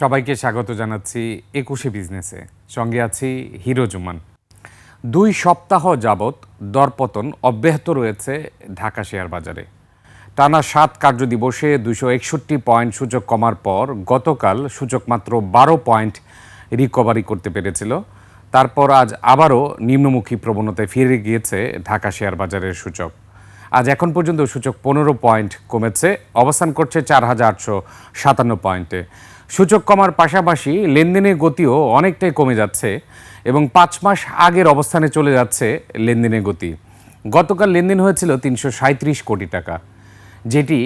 সবাইকে স্বাগত জানাচ্ছি একুশে বিজনেসে। সঙ্গে আছি হিরো জুমান। দুই সপ্তাহ যাবৎ দরপতন অব্যাহত রয়েছে ঢাকা শেয়ার বাজারে। টানা সাত কার্যদিবসে দুশো একষট্টি পয়েন্ট সূচক কমার পর গতকাল সূচক মাত্র বারো পয়েন্ট রিকভারি করতে পেরেছিল। তারপর আজ আবারও নিম্নমুখী প্রবণতায় ফিরে গিয়েছে ঢাকা শেয়ার বাজারের সূচক। আজ এখন পর্যন্ত সূচক পনেরো পয়েন্ট কমেছে, অবস্থান করছে চার হাজার আটশো সাতান্ন পয়েন্টে। সূচক কমার পাশাপাশি লেনদেনের গতিও অনেকটাই কমে যাচ্ছে এবং পাঁচ মাস আগের অবস্থানে চলে যাচ্ছে লেনদেনের গতি। গতকাল লেনদেন হয়েছিল তিনশো কোটি টাকা, যেটি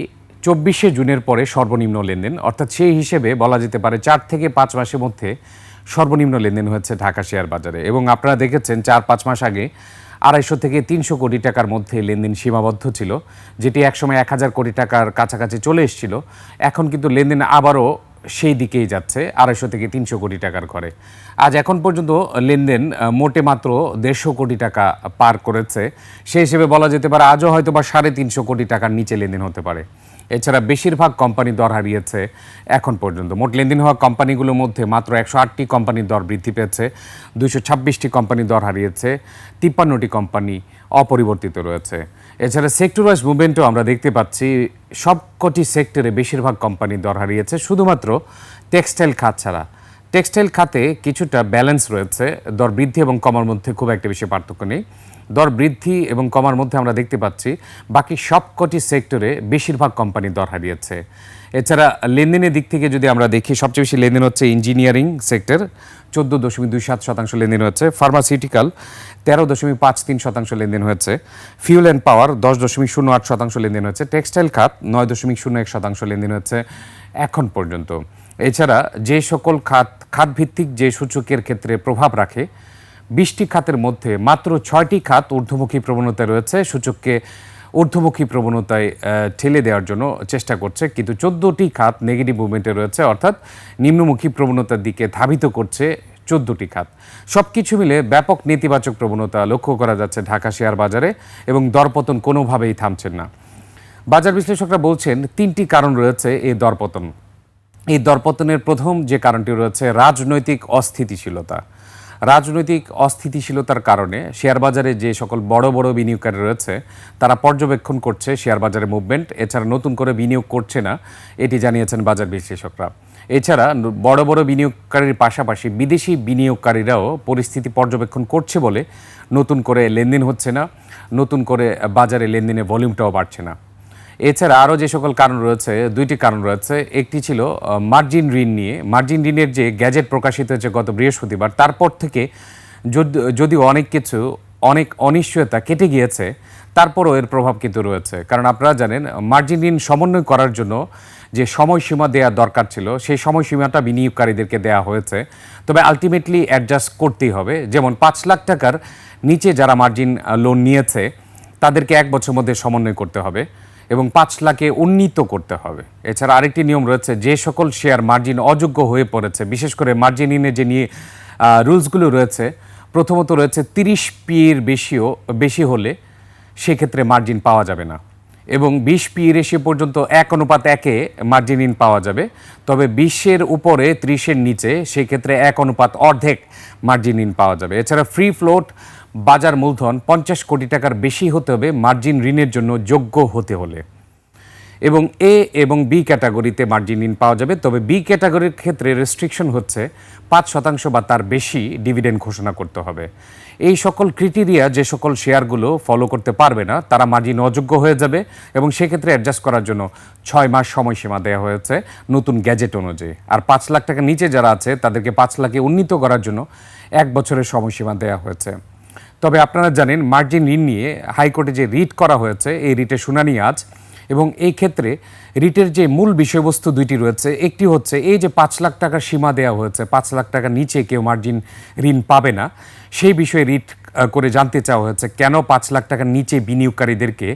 চব্বিশে জুনের পরে সর্বনিম্ন লেনদেন, অর্থাৎ সেই হিসেবে বলা যেতে পারে চার থেকে পাঁচ মাসের মধ্যে সর্বনিম্ন লেনদেন হয়েছে ঢাকা শেয়ার বাজারে। এবং আপনারা দেখেছেন চার পাঁচ মাস আগে আড়াইশো থেকে তিনশো কোটি টাকার মধ্যে লেনদেন সীমাবদ্ধ ছিল, যেটি একসময় এক হাজার কোটি টাকার কাছাকাছি চলে এসেছিল। এখন কিন্তু লেনদেন আবারও সেই দিকেই যাচ্ছে, আড়াইশো থেকে তিনশো কোটি টাকার ঘরে। আজ এখন পর্যন্ত লেনদেন মোটে মাত্র দেড়শো কোটি টাকা পার করেছে। সেই হিসেবে বলা যেতে পারে আজও হয়তো বা সাড়ে তিনশো কোটি টাকার নিচে লেনদেন হতে পারে। এছাড়া বেশিরভাগ কোম্পানি দর হারিয়েছে এখন পর্যন্ত। মোট লেনদেন হওয়া কোম্পানিগুলোর মধ্যে মাত্র একশো আটটি কোম্পানির দর বৃদ্ধি পেয়েছে, দুইশো ছাব্বিশটি কোম্পানি দর হারিয়েছে, তিপ্পান্নটি কোম্পানি অপরিবর্তিত রয়েছে। এছাড়া সেক্টর ওয়াইজ মুভমেন্টও আমরা দেখতে পাচ্ছি, সবকটি সেক্টরে বেশিরভাগ কোম্পানি দর হারিয়েছে, শুধুমাত্র টেক্সটাইল খাত ছাড়া। টেক্সটাইল খাতে কিছুটা ব্যালেন্স রয়েছে, দর বৃদ্ধি এবং কমার মধ্যে খুব একটা বেশি পার্থক্য নেই। দর বৃদ্ধি এবং কমার মধ্যে আমরা দেখতে পাচ্ছি, বাকি সবকটি সেক্টরে বেশিরভাগ কোম্পানি দর হারিয়েছে। এছাড়া লেনদেনের দিক থেকে যদি আমরা দেখি, সবচেয়ে বেশি লেনদেন হচ্ছে ইঞ্জিনিয়ারিং সেক্টর, চোদ্দ দশমিক দুই সাত শতাংশ লেনদেন হচ্ছে ফার্মাসিউটিক্যাল, তেরো দশমিক পাঁচ তিন শতাংশ লেনদেন হয়েছে। ফিউল অ্যান্ড পাওয়ার, দশ দশমিক শূন্য আট শতাংশ লেনদেন হয়েছে। টেক্সটাইল খাত, নয় দশমিক শূন্য এক শতাংশ লেনদেন হচ্ছে এখন পর্যন্ত। এছাড়া যে সকল খাত, খাতভিত্তিক যে সূচকের ক্ষেত্রে প্রভাব রাখে বিশটি খাতের মধ্যে মাত্র ছয়টি খাত ঊর্ধ্বমুখী প্রবণতায় রয়েছে। সূচককে ঊর্ধ্বমুখী প্রবণতায় ঠেলে দেওয়ার জন্য চেষ্টা করছে, কিন্তু চোদ্দোটি খাত নেগেটিভ মুভমেন্টে রয়েছে, অর্থাৎ নিম্নমুখী প্রবণতার দিকে ধাবিত করছে চোদ্দোটি খাত। সব কিছু মিলে ব্যাপক নেতিবাচক প্রবণতা লক্ষ্য করা যাচ্ছে ঢাকা শেয়ার বাজারে এবং দরপতন কোনোভাবেই থামছেন না। বাজার বিশ্লেষকরা বলছেন, তিনটি কারণ রয়েছে এই দরপতন। এই দরপতনের প্রথম যে কারণটি রয়েছে, রাজনৈতিক অস্থিতিশীলতা। রাজনৈতিক অস্থিতিশীলতার কারণে শেয়ার বাজারে যে সকল বড় বড় বিনিয়োগকারী রয়েছে, তারা পর্যবেক্ষণ করছে শেয়ার বাজারের মুভমেন্ট। এছাড়া নতুন করে বিনিয়োগ করছে না, এটি জানিয়েছেন বাজার বিশ্লেষকরা। এছাড়া বড় বড় বিনিয়োগকারীর পাশাপাশি বিদেশি বিনিয়োগকারীরাও পরিস্থিতি পর্যবেক্ষণ করছে বলে নতুন করে লেনদেন হচ্ছে না, নতুন করে বাজারে লেনদেনের ভলিউমটাও বাড়ছে না। এছাড়া আরও যে সকল কারণ রয়েছে, দুইটি কারণ রয়েছে। একটি ছিল মার্জিন ঋণ নিয়ে। মার্জিন ঋণের যে গ্যাজেট প্রকাশিত হয়েছে গত বৃহস্পতিবার, তারপর থেকে যদ- যদিও অনেক কিছু, অনেক অনিশ্চয়তা কেটে গিয়েছে, তারপরও এর প্রভাব কিন্তু রয়েছে। কারণ আপনারা জানেন, মার্জিন ঋণ সমন্বয় করার জন্য যে সময়সীমা দেওয়া দরকার ছিল, সেই সময়সীমাটা বিনিয়োগকারীদেরকে দেওয়া হয়েছে। তবে আলটিমেটলি অ্যাডজাস্ট করতেই হবে। যেমন পাঁচ লাখ টাকার নিচে যারা মার্জিন লোন নিয়েছে, তাদেরকে এক বছর মধ্যে সমন্বয় করতে হবে। এবং পাঁচ লাখে উন্নীত করতে হবে। এছাড়া আরেকটি নিয়ম রয়েছে, যে সকল শেয়ার মার্জিন অযোগ্য হয়ে পড়েছে, বিশেষ করে মার্জিন ইনে যে নিয়ে রুলসগুলো রয়েছে, প্রথমত রয়েছে তিরিশ পির বেশিও, বেশি হলে সেক্ষেত্রে মার্জিন পাওয়া যাবে না। এবং বিশ পি রেশিও পর্যন্ত এক অনুপাত একে মার্জিন ইন পাওয়া যাবে। তবে বিশের উপরে ত্রিশের নিচে সেক্ষেত্রে এক অনুপাত অর্ধেক মার্জিন ইন পাওয়া যাবে। এছাড়া ফ্রি ফ্লোট বাজার মূলধন পঞ্চাশ কোটি টাকার বেশি হতে হবে মার্জিন ঋণের জন্য যোগ্য হতে হলে। এবং এ এবং বি ক্যাটাগরিতে মার্জিন ঋণ পাওয়া যাবে। তবে বি ক্যাটাগরির ক্ষেত্রে রেস্ট্রিকশন হচ্ছে পাঁচ শতাংশ বা তার বেশি ডিভিডেন্ড ঘোষণা করতে হবে। এই সকল ক্রিটেরিয়া যে সকল শেয়ারগুলো ফলো করতে পারবে না, তারা মার্জিন অযোগ্য হয়ে যাবে এবং সেক্ষেত্রে অ্যাডজাস্ট করার জন্য ছয় মাস সময়সীমা দেওয়া হয়েছে নতুন গ্যাজেট অনুযায়ী। আর পাঁচ লাখ টাকা নিচে যারা আছে, তাদেরকে পাঁচ লাখে উন্নীত করার জন্য এক বছরের সময়সীমা দেওয়া হয়েছে। তবে আপনারা জানেন, মার্জিন ঋণ নিয়ে হাইকোর্টে যে রিট করা হয়েছে, এই রিটের শুনানি আজ। এবং এই ক্ষেত্রে রিটের যে মূল বিষয়বস্তু দুইটি রয়েছে, একটি হচ্ছে এই যে পাঁচ লাখ টাকার সীমা দেওয়া হয়েছে, পাঁচ লাখ টাকার নিচে কেউ মার্জিন ঋণ পাবে না, সেই বিষয়ে রিট করে জানতে চাওয়া হয়েছে, কেন পাঁচ লাখ টাকার নিচে বিনিয়োগকারীদেরকে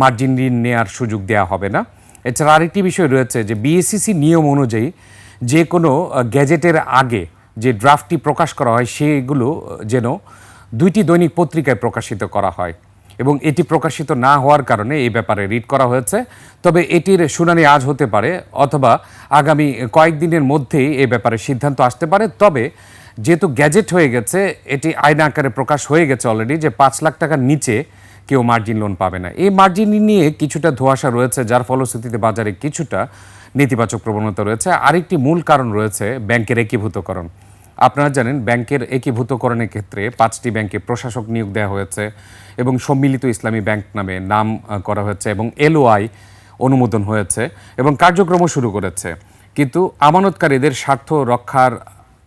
মার্জিন ঋণ নেওয়ার সুযোগ দেওয়া হবে না? এছাড়া আরেকটি বিষয় রয়েছে যে বিএসসিসি নিয়ম অনুযায়ী যে কোনো গ্যাজেটের আগে যে ড্রাফটটি প্রকাশ করা হয়, সেগুলো যেন দুইটি দৈনিক পত্রিকায় প্রকাশিত করা হয় এবং এটি প্রকাশিত না হওয়ার কারণে এই ব্যাপারে রিট করা হয়েছে। তবে এটির শুনানি আজ হতে পারে অথবা আগামী কয়েকদিনের মধ্যেই এই ব্যাপারে সিদ্ধান্ত আসতে পারে। তবে যেহেতু গ্যাজেট হয়ে গেছে, এটি আইন আকারে প্রকাশ হয়ে গেছে অলরেডি যে পাঁচ লাখ টাকার নিচে কেউ মার্জিন লোন পাবে না। এই মার্জিন নিয়ে কিছুটা ধোঁয়াশা রয়েছে, যার ফলশ্রুতিতে বাজারে কিছুটা নেতিবাচক প্রবণতা রয়েছে। আরেকটি মূল কারণ রয়েছে ব্যাংকের একীভূতকরণ। আপনারা জানেন, ব্যাংকের একীভূতকরণের ক্ষেত্রে পাঁচটি ব্যাংকে প্রশাসক নিয়োগ দেওয়া হয়েছে এবং সম্মিলিত ইসলামী ব্যাংক নামে নাম করা হয়েছে এবং এলওআই অনুমোদন হয়েছে এবং কার্যক্রমও শুরু করেছে। কিন্তু আমানতকারীদের স্বার্থ রক্ষার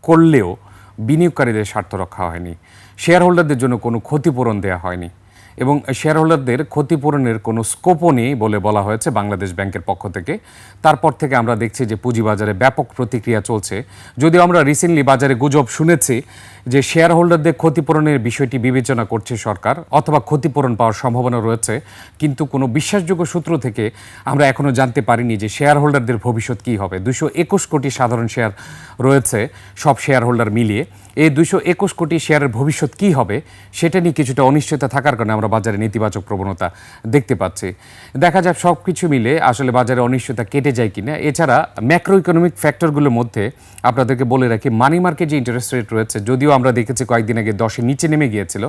করলেও বিনিয়োগকারীদের স্বার্থ রক্ষা হয়নি। শেয়ার হোল্ডারদের জন্য কোনো ক্ষতিপূরণ দেওয়া হয়নি। এবং শেয়ার হোল্ডারদের ক্ষতিপূরণের কোনো স্কোপও নেই বলে বলা হয়েছে বাংলাদেশ ব্যাংকের পক্ষ থেকে। তারপর থেকে আমরা দেখছি যে পুঁজিবাজারে ব্যাপক প্রতিক্রিয়া চলছে। যদিও আমরা রিসেন্টলি বাজারে গুজব শুনেছি যে শেয়ার হোল্ডারদের ক্ষতিপূরণের বিষয়টি বিবেচনা করছে সরকার, অথবা ক্ষতিপূরণ পাওয়ার সম্ভাবনা রয়েছে, কিন্তু কোনো বিশ্বাসযোগ্য সূত্র থেকে আমরা এখনও জানতে পারিনি যে শেয়ার হোল্ডারদের ভবিষ্যৎ কী হবে। দুশো একুশ কোটি সাধারণ শেয়ার রয়েছে, সব শেয়ার হোল্ডার মিলিয়ে। এই দুশো একুশ কোটি শেয়ারের ভবিষ্যৎ কী হবে, সেটা নিয়ে কিছুটা অনিশ্চয়তা থাকার কারণে আমরা বাজারে নেতিবাচক প্রবণতা দেখতে পাচ্ছি। দেখা যাক সব কিছু মিলে আসলে বাজারে অনিশ্চয়তা কেটে যায় কিনা। এছাড়া ম্যাক্রো ইকোনমিক ফ্যাক্টরগুলোর মধ্যে আপনাদেরকে বলে রাখি মানি মার্কেট যে ইন্টারেস্ট রেট রয়েছে, যদিও আমরা দেখেছি কয়েকদিন আগে দশের নিচে নেমে গিয়েছিল,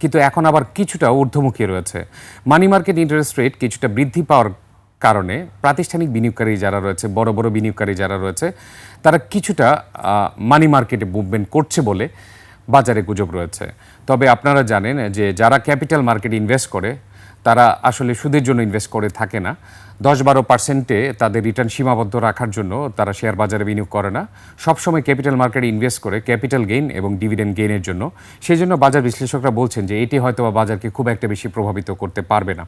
কিন্তু এখন আবার কিছুটা ঊর্ধ্বমুখী রয়েছে। মানি মার্কেট ইন্টারেস্ট রেট কিছুটা বৃদ্ধি পাওয়ার কারণে প্রাতিষ্ঠানিক বিনিয়োগকারী যারা রয়েছে, বড় বড় বিনিয়োগকারী যারা রয়েছে, তারা কিছুটা মানি মার্কেটে মুভমেন্ট করছে বলে বাজারে গুজব রয়েছে। তবে আপনারা জানেন যে যারা ক্যাপিটাল মার্কেটে ইনভেস্ট করে তারা আসলে সুদের জন্য ইনভেস্ট করে থাকে না। দশ বারো পার্সেন্টে তাদের রিটার্ন সীমাবদ্ধ রাখার জন্য তারা শেয়ার বাজারে বিনিয়োগ করে না। সবসময় ক্যাপিটাল মার্কেটে ইনভেস্ট করে ক্যাপিটাল গেইন এবং ডিভিডেন্ড গেইনের জন্য। সেই জন্য বাজার বিশ্লেষকরা বলছেন যে এটি হয়তো বাজারকে খুব একটা বেশি প্রভাবিত করতে পারবে না।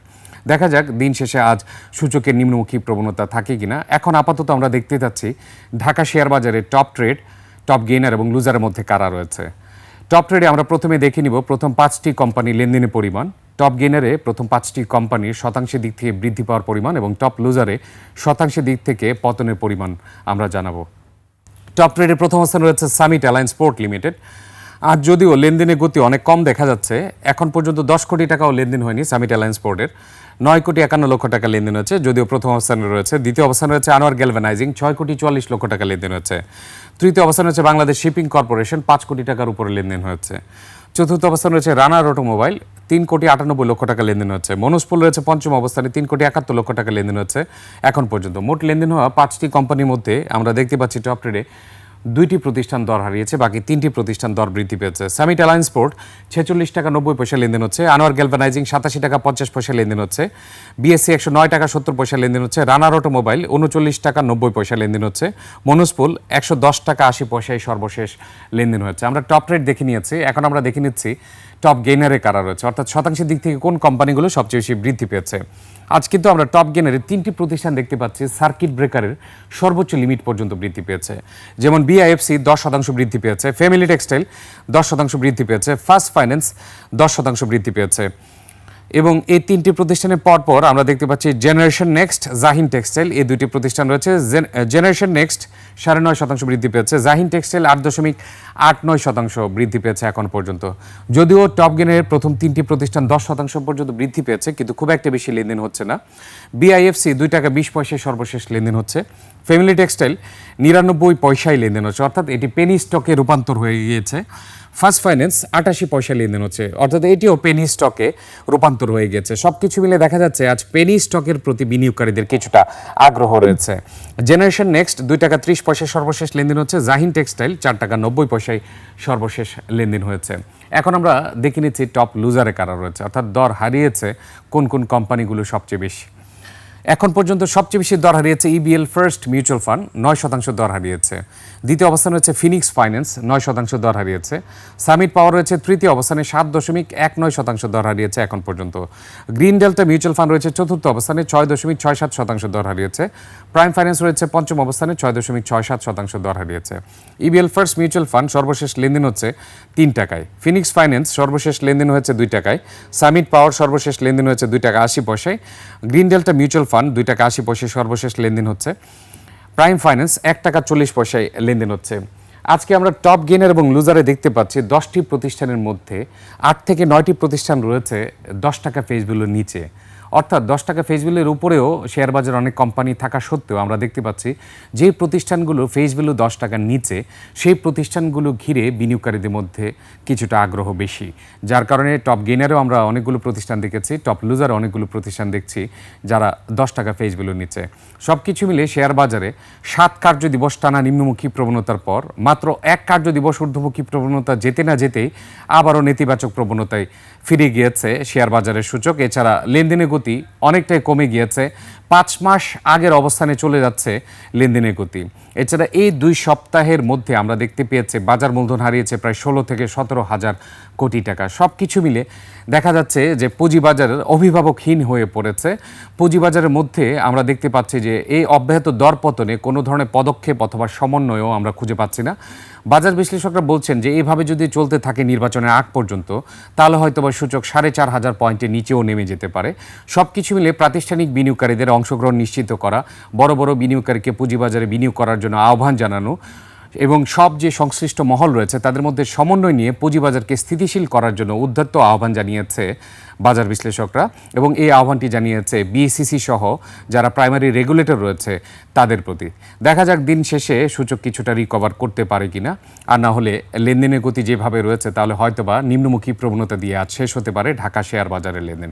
দেখা যাক, দিন শেষে আজ সূচকের নিম্নমুখী প্রবণতা থাকে কিনা। এখন আপাতত আমরা দেখতে যাচ্ছি, ঢাকা শেয়ার বাজারে টপ ট্রেড টপ গেইনার এবং লুজারের মধ্যে কারা রয়েছে? টপ ট্রেডে আমরা প্রথমে দেখে নিব, প্রথম পাঁচটি কোম্পানি লেনদেনের পরিমাণ। টপ গেনারে প্রথম পাঁচটি কোম্পানির শতাংশের দিক থেকে বৃদ্ধি পাওয়ার পরিমাণ এবং টপ লুজারে শতাংশের দিক থেকে পতনের পরিমাণ আমরা জানাব। টপ ট্রেডে প্রথম অবস্থানে রয়েছে সামিট অ্যালায়েন্স পোর্ট লিমিটেড আর যদিও লেনদেনের গতি অনেক কম দেখা যাচ্ছে, এখন পর্যন্ত দশ কোটি টাকাও লেনদেন হয়নি সামিট অ্যালায়েন্স স্পোর্টের নয় কোটি একান্ন লক্ষ টাকা লেনদেন হচ্ছে যদিও প্রথম অবস্থানে রয়েছে, দ্বিতীয় অবস্থানে রয়েছে আনোয়ার গ্যালভানাইজিং ছয় কোটি চুয়াল্লিশ লক্ষ টাকা লেনদেন হচ্ছে তৃতীয় অবস্থান হচ্ছে বাংলাদেশ শিপিং কর্পোরেশন, পাঁচ কোটি টাকার উপরে লেনদেন হয়েছে। চতুর্থ অবস্থান রয়েছে রানার অটোমোবাইল তিন কোটি আটানব্বই লক্ষ টাকা লেনদেন হচ্ছে মনোজপুল রয়েছে পঞ্চম অবস্থানে, তিন কোটি একাত্তর লক্ষ টাকা লেনদেন হচ্ছে এখন পর্যন্ত। মোট লেনদেন হওয়া পাঁচটি কোম্পানির মধ্যে আমরা দেখতে পাচ্ছি টপ ট্রেডে দুইটি প্রতিষ্ঠান দর হারিয়েছে, বাকি তিনটি প্রতিষ্ঠান দর বৃদ্ধি পেয়েছে। সামিট অ্যালায়েন্স পোর্ট ছেচল্লিশ টাকা নব্বই পয়সা লেনদেন হচ্ছে। আনোয়ার গ্যালভানাইজিং সাতাশি টাকা পঞ্চাশ পয়সা লেনদেন হচ্ছে। বিএসসি একশো নয় টাকা সত্তর পয়সা লেনদেন হচ্ছে। রানার অটোমোবাইল উনচল্লিশ টাকা নব্বই পয়সা লেনদেন হচ্ছে। মনোস্পুল একশো দশ টাকা আশি পয়সায় সর্বশেষ লেনদেন হচ্ছে আমরা টপ রেট দেখে নিয়েছি। এখন আমরা দেখে নিচ্ছি টপ গেইনারে কারা রয়েছে। অর্থাৎ শতাংশের দিক থেকে কোন কোম্পানিগুলো সবচেয়ে বেশি বৃদ্ধি পেয়েছে? আজ কিন্তু আমরা টপ গেনারে তিনটি প্রতিষ্ঠান দেখতে পাচ্ছি, সার্কিট ব্রেকারের সর্বোচ্চ লিমিট পর্যন্ত বৃদ্ধি পেয়েছে। যেমন বিআইএফসি দশ শতাংশ বৃদ্ধি পেয়েছে, ফ্যামিলি টেক্সটাইল দশ শতাংশ বৃদ্ধি পেয়েছে, ফার্স্ট ফাইন্যান্স দশ শতাংশ বৃদ্ধি পেয়েছে। এবং এই তিনটি প্রতিষ্ঠানের পরপর আমরা দেখতে পাচ্ছি জেনারেশন নেক্সট জাহিন টেক্সটাইল এই দুটি প্রতিষ্ঠান রয়েছে। জেনারেশন নেক্সট সাড়ে নয় শতাংশ বৃদ্ধি পেয়েছে। জাহিন টেক্সটাইল আট দশমিক আট নয় শতাংশ বৃদ্ধি পেয়েছে এখন পর্যন্ত। যদিও টপ গেনের প্রথম তিনটি প্রতিষ্ঠান দশ শতাংশ পর্যন্ত বৃদ্ধি পেয়েছে, কিন্তু খুব একটা বেশি লেনদেন হচ্ছে না। বিআইএফসি দুই টাকা বিশ পয়সায় সর্বশেষ লেনদেন হচ্ছে। ফ্যামিলি টেক্সটাইল নিরানব্বই পয়সায় লেনদেন হচ্ছে। অর্থাৎ এটি পেনি স্টকে রূপান্তর হয়ে গিয়েছে। ফার্স্ট ফাইন্যান্স আটাশি পয়সা লেনদেন হচ্ছে। অর্থাৎ এটিও পেনি স্টকে রূপান্তর হয়ে গেছে। সব কিছু মিলে দেখা যাচ্ছে আজ পেনি স্টকের প্রতি বিনিয়োগকারীদের কিছুটা আগ্রহ রয়েছে। জেনারেশন নেক্সট দুই টাকা ত্রিশ পয়সা সর্বশেষ লেনদেন হচ্ছে। জাহিন টেক্সটাইল চার টাকা নব্বই পয়সায় সর্বশেষ লেনদেন হয়েছে। এখন আমরা দেখে নিচ্ছি টপ লুজারে কারা রয়েছে। অর্থাৎ দর হারিয়েছে কোন কোন কোম্পানিগুলো সবচেয়ে বেশি? এখন পর্যন্ত সবচেয়ে বেশি দর হারিয়েছে ইবিএল ফার্স্ট মিউচুয়াল ফান্ড নয় শতাংশ দর হারিয়েছে। দ্বিতীয় অবস্থানে রয়েছে ফিনিক্স ফাইন্যান্স নয় শতাংশ দর হারিয়েছে। সামিট পাওয়ার রয়েছে তৃতীয় অবস্থানে, সাত দশমিক এক নয় শতাংশ দর হারিয়েছে এখন পর্যন্ত। গ্রিন ডেল্টা মিউচুয়াল ফান্ড রয়েছে চতুর্থ অবস্থানে, ছয় দশমিক ছয় সাত শতাংশ দর হারিয়েছে। প্রাইম ফাইন্যান্স রয়েছে পঞ্চম অবস্থানে, ছয় দশমিক ছয় সাত শতাংশ দর হারিয়েছে। ইবিএল ফার্স্ট মিউচুয়াল ফান্ড সর্বশেষ লেনদেন হচ্ছে তিন টাকায়। ফিনিক্স ফাইন্যান্স সর্বশেষ লেনদেন হয়েছে দুই টাকায়। সামিট পাওয়ার সর্বশেষ লেনদেন হয়েছে দুই টাকা আশি পয়সায়। গ্রিন ডেল্টা মিউচুয়াল ফান্ড দুই টাকা আশি পয়সায় সর্বশেষ লেনদেন হচ্ছে। প্রাইম ফাইন্যান্স এক টাকা চল্লিশ পয়সায় লেনদেন হচ্ছে। আজকে আমরা টপ গেনার এবং লুজারে দেখতে পাচ্ছি দশটি প্রতিষ্ঠানের মধ্যে আট থেকে নয়টি প্রতিষ্ঠান রয়েছে দশ টাকা ভ্যালুর নিচে। অর্থাৎ দশ টাকা ফেস ভ্যালুর উপরেও শেয়ার বাজার অনেক কোম্পানি থাকা সত্ত্বেও আমরা দেখতে পাচ্ছি যে প্রতিষ্ঠানগুলো ফেস ভ্যালু দশ টাকার নিচে, সেই প্রতিষ্ঠানগুলো ঘিরে বিনিয়োগকারীদের মধ্যে কিছুটা আগ্রহ বেশি। যার কারণে টপ গেনারেও আমরা অনেকগুলো প্রতিষ্ঠান দেখেছি টপ লুজারে অনেকগুলো প্রতিষ্ঠান দেখছি যারা দশ টাকা ফেস ভ্যালুর নিচে। সব কিছু মিলে শেয়ার বাজারে সাত কার্য দিবস টানা নিম্নমুখী প্রবণতার পর, মাত্র এক কার্য দিবস ঊর্ধ্বমুখী প্রবণতা যেতে না যেতেই আবারও নেতিবাচক প্রবণতায় ফিরে গিয়েছে শেয়ার বাজারের সূচক। এছাড়া লেনদেনের গতি অনেকটাই কমে গিয়েছে। পাঁচ মাস আগের অবস্থানে চলে যাচ্ছে লেনদেনের গতি। এছাড়া এই দুই সপ্তাহের মধ্যে আমরা দেখতে পেয়েছি বাজার মূলধন হারিয়েছে প্রায় ষোলো থেকে সতেরো হাজার কোটি টাকা। সব কিছু মিলে দেখা যাচ্ছে যে পুঁজিবাজার অভিভাবকহীন হয়ে পড়েছে। পুঁজিবাজারের মধ্যে আমরা দেখতে পাচ্ছি যে এই অব্যাহত দরপতনে কোনো ধরনের পদক্ষেপ অথবা সমন্বয়ও আমরা খুঁজে পাচ্ছি না। বাজার বিশ্লেষকরা বলছেন যে এইভাবে যদি চলতে থাকে নির্বাচনের আগ পর্যন্ত, তাহলে হয়তো বা সূচক সাড়ে চার হাজার পয়েন্টের নিচেও নেমে যেতে পারে। সব কিছু মিলে প্রাতিষ্ঠানিক বিনিয়োগকারীদের অংশগ্রহণ নিশ্চিত করা, বড় বড় বিনিয়োগকারীকে পুঁজিবাজারে বিনিয়োগ করার জন্য আহ্বান জানানো এবং সব যে সংশ্লিষ্ট মহল রয়েছে, তাদের মধ্যে সমন্বয় নিয়ে পুঁজিবাজারকে স্থিতিশীল করার জন্য উদ্ধত্ত আহ্বান জানিয়েছে বাজার বিশ্লেষকরা এবং এই আহ্বানটি জানিয়েছে বিএসিসি সহ যারা প্রাইমারি রেগুলেটর রয়েছে তাদের প্রতি। দেখা যাক দিন শেষে সূচক কিছুটা রিকভার করতে পারে কিনা। আর না হলে লেনদেনের গতি যেভাবে রয়েছে, তাহলে হয়তোবা নিম্নমুখী প্রবণতা দিয়ে আজ শেষ হতে পারে ঢাকা শেয়ার বাজারের লেনদেন।